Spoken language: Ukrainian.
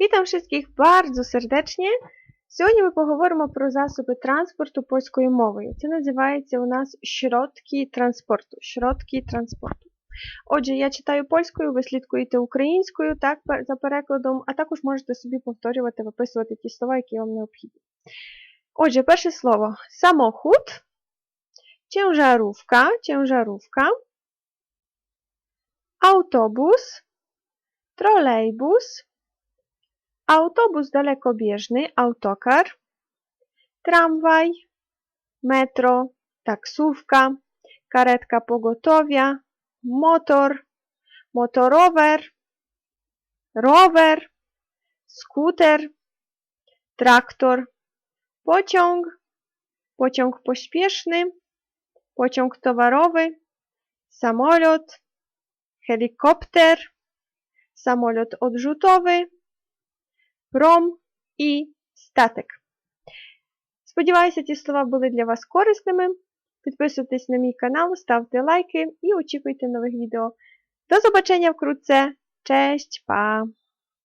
Witam wszystkich bardzo serdecznie. Сьогодні ми поговоримо про засоби транспорту польською мовою. Це називається у нас środki транспорту. Środki транспорту. Отже, я читаю польською, ви слідкуєте українською, так, за перекладом, а також можете собі повторювати, виписувати ті слова, які вам необхідні. Отже, перше слово samochód, ciężarówka, ciężarówka, autobus, trolejbus, autobus dalekobieżny, autokar, tramwaj, metro, taksówka, karetka pogotowia, motor, motorower, rower, skuter, traktor, pociąg, pociąg pośpieszny, pociąg towarowy, samolot, helikopter, samolot odrzutowy, пром і статик. Сподіваюся, ці слова були для вас корисними. Підписуйтесь на мій канал, ставте лайки і очікуйте нових відео. До побачення вкрутце. Cześć, pa!